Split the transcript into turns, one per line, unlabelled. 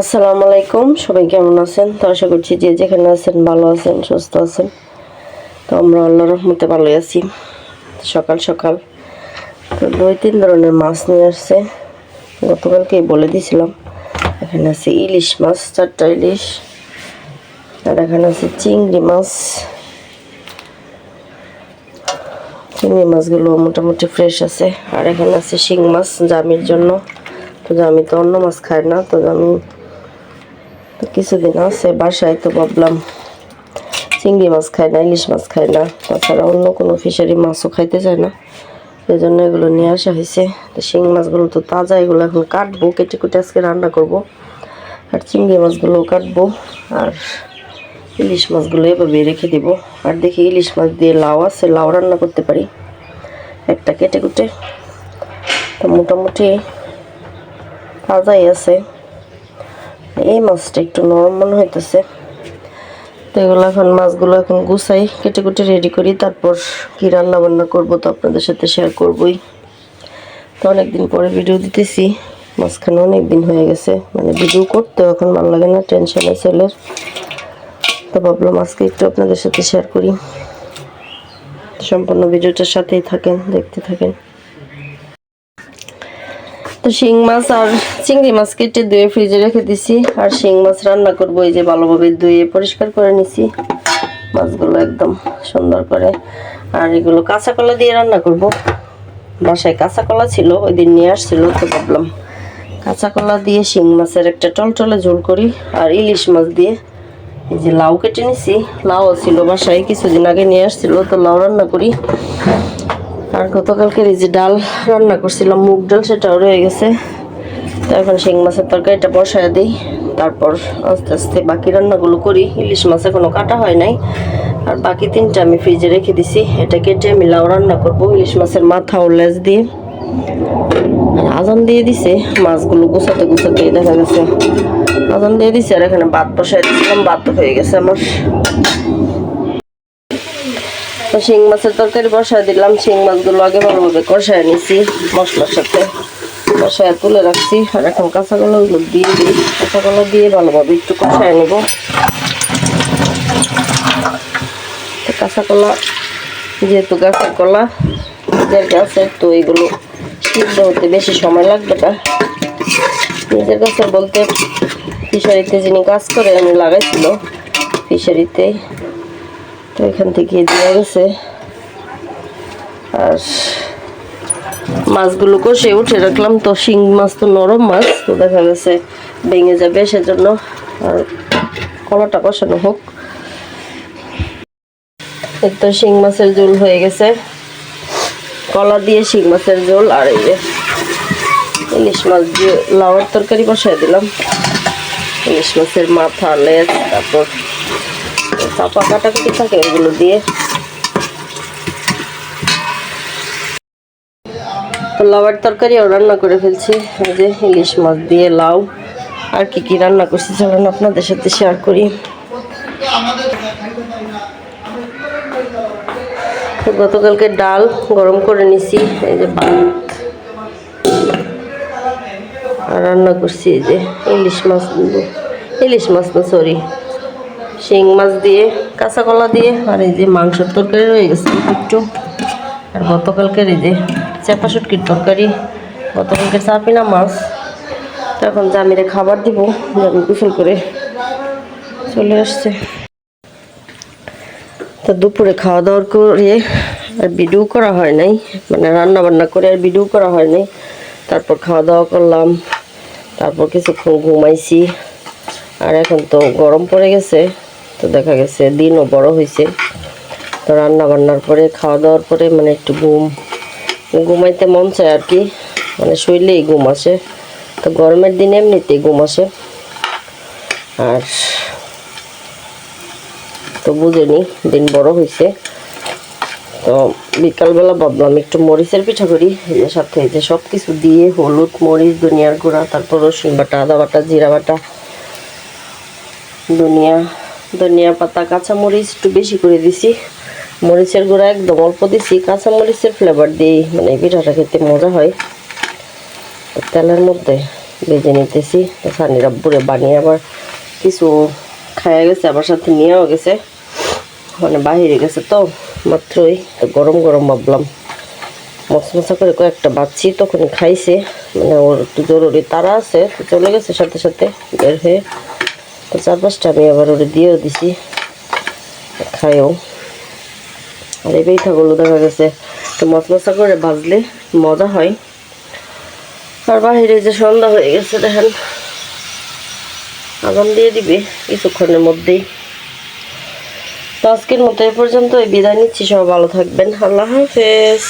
আসসালামু আলাইকুম, সবাই কেমন আছেন? তো আশা করছি যে যেখানে আছেন ভালো আছেন, সুস্থ আছেন। তো আমরা আল্লাহ রহমতে ভালোই আছি। সকাল সকাল তো দুই তিন ধরনের মাছ নিয়ে আসছে। গতকালকেই বলে দিয়েছিলাম, এখানে আছে ইলিশ মাছ, চারটা ইলিশ। আর এখানে আছে চিংড়ি মাছ। চিংড়ি মাছগুলো মোটামুটি ফ্রেশ আছে। আর এখানে আছে শিং মাছ জামির জন্য। তো জামি তো অন্য মাছ খায় না, তো আমি তো কিছুদিন আছে, বাসায় তো ভাবলাম চিংড়ি মাছ খায় না, ইলিশ মাছ খায় না। তাছাড়া অন্য কোনো ফিশারি মাছও খাইতে চায় না। সেই জন্য এগুলো নিয়ে আসা হয়েছে। তো শিং মাছগুলো তো তাজা, এগুলো এখন কাটবো কেটে কুটে আজকে রান্না করব। আর চিংড়ি মাছগুলোও কাটবো, আর ইলিশ মাছগুলো এভাবে রেখে দিব। আর দেখি ইলিশ মাছ দিয়ে লাউ আছে, লাউ রান্না করতে পারি। একটা কেটে কুটে তো মোটামুটি তাজাই আছে। এই মাছটা একটু নরম মনে হইতেছে। তো এগুলো এখন মাছগুলো এখন গুছাই কেটে কুটে রেডি করি। তারপর কি রান্না বান্না করব তো আপনাদের সাথে শেয়ার করবই। তো অনেকদিন পরে ভিডিও দিতেছি। মাঝখানে অনেক দিন হয়ে গেছে। মানে ভিডিও করতে এখন ভালো লাগে না টেনশনে ছেলের তো ভাবলাম আজকে একটু আপনাদের সাথে শেয়ার করি। সম্পূর্ণ ভিডিওটার সাথেই থাকেন, দেখতে থাকেন। তো শিং মাছ আর চিংড়ি মাছ কেটে ধুয়ে ফ্রিজে রেখে দিছি। আর শিং মাছ রান্না করব, এই যে ভালোভাবে ধুয়ে পরিষ্কার করে নিছি। মাছগুলো একদম সুন্দর করে। আর এগুলো কাঁচা কলা দিয়ে রান্না করব। বাসায় কাঁচা কলা ছিল, ওই দিন নিয়ে আসছিল, তো ভাবলাম কাঁচা কলা দিয়ে শিং মাছের একটা টলটলে ঝোল করি। আর ইলিশ মাছ দিয়ে এই যে লাউ কেটে নিছি। লাউ ছিল বাসায়, কিছুদিন আগে নিয়ে আসছিল, তো লাউ রান্না করি। আর গতকালকের এই যে ডাল রান্না করছিলাম, মুগ ডাল সেটাও রয়ে গেছে। তো এখন শিং মাছের তরকারিটা বসায় দিই, তারপর আস্তে আস্তে বাকি রান্নাগুলো করি। ইলিশ মাছ এখনও কাটা হয় নাই, আর বাকি তিনটা আমি ফ্রিজে রেখে দিছি। এটা কেটে আমি লাউ রান্না করব, ইলিশ মাছের মাথা ও লেজ দিয়ে। আজান দিয়ে দিছে, মাছগুলো গুছাতে গুছাতে দেখা গেছে। আজান দিয়ে দিছে, আর এখানে ভাত বসাই দিয়েছিলাম ভাত হয়ে গেছে আমার। তো শিং মাছের তরকারি বসায় দিলাম। শিং মাছগুলো আগে ভালোভাবে কষায় নিছি মশলার সাথে। কষায় তুলে রাখছি। আর এখন কাঁচা কলাগুলো দিয়ে দিই। কাঁচা কলা দিয়ে ভালোভাবে একটু কষায় নেব। তো কাঁচা কলা যেহেতু গাছের কলা, নিজের গাছের তো এগুলো সিদ্ধ হতে বেশি সময় লাগবে না। নিজের গাছের বলতে ফিশারিতে যিনি কাজ করে আমি লাগাইছিল। ফিশারিতে তো এখান থেকে দেওয়া গেছে। আর মাছগুলো কষে উঠে রাখলাম। তো শিং মাছ তো নরম মাছ, তো দেখা গেছে ভেঙে যাবে সেজন্য। আর কলাটা কষানো হোক। তো শিং মাছের ঝোল হয়ে গেছে। কলা দিয়ে শিং মাছের ঝোল আর এই যে ইলিশ মাছ দিয়ে লাউয়ের তরকারি বসাই দিলাম। ইলিশ মাছের মাথা, লেজ, তারপর চাপা কাটাকুটি থাকে, এগুলো দিয়ে। লাউয়ের তরকারিও রান্না করে ফেলছি। যে ইলিশ মাছ দিয়ে লাউ। আর কি কি রান্না করছি চলুন আপনাদের সাথে শেয়ার করি। গতকালকে ডাল গরম করে নিছি, এই যে ভাত। রান্না করছি এই যে ইলিশ মাছ ইলিশ মাছ না সরি শিং মাছ দিয়ে কাঁচা কলা দিয়ে, আর এই যে মাংসের তরকারি রয়ে গেছে একটু। আর গতকালকের এই যে চাপা শুটকির তরকারি গতকালকে চাপিনা মাছ। তো এখন জামিরে খাবার দিব জামি গোসল করে চলে আসছে। তো দুপুরে খাওয়া দাওয়ার করে আর ভিডিও করা হয় নাই মানে রান্না বান্না করে আর ভিডিও করা হয় নাই। তারপর খাওয়া দাওয়া করলাম, তারপর কিছুক্ষণ ঘুমাইছি। আর এখন তো গরম পড়ে গেছে। তো দেখা গেছে দিনও বড় হয়েছে। তো রান্না বান্নার পরে খাওয়া দাওয়ার পরে মানে একটু ঘুম, ঘুমাইতে মন চায় আর কি মানে শুইলেই ঘুম আসে। তো গরমের দিনে এমনিতেই ঘুম আসে। আর তো বুঝেনি, দিন বড় হয়েছে। তো বিকালবেলা ভাবলাম একটু মরিচের পিঠা করি। যে সাথে যে সব কিছু দিয়ে হলুদ মরিচ, ধনিয়ার গুঁড়া, তারপর রসুন বাটা, আদা বাটা, জিরা বাটা, ধনিয়া ধনিয়া পাতা, কাঁচামরিচ একটু বেশি করে দিছি। মরিচের গুঁড়া একদম অল্প দিছি। কাঁচামরিচের ফ্লেভার দিই মানে পিঠাটা খেতে মজা হয়। তেলের মধ্যে বেজে নিতেছি। তো সানি রাব্বুরে বানিয়ে আবার কিছু খাইয়া গেছে, আবার সাথে নিয়েও গেছে। মানে বাহিরে গেছে তো, মাত্রই গরম গরম ভাবলাম। মশমশা করে কয়েকটা বাচ্চি তখন খাইছে। মানে ওর একটু জরুরি তারা আছে, চলে গেছে সাথে সাথে বের হয়ে। চার পাঁচটা আমি আবার ওরে দিয়েও দিছি। খাইও। আর এই পিঠাগুলো দেখা গেছে তো মশমশা করে ভাজলে মজা হয়। আর বাহিরে যে সন্ধ্যা হয়ে গেছে দেখেন, আগাম দিয়ে দিবে কিছুক্ষণের মধ্যেই। তো আজকের মতো এ পর্যন্ত বিদায় নিচ্ছি সব ভালো থাকবেন। আল্লাহ হাফেজ।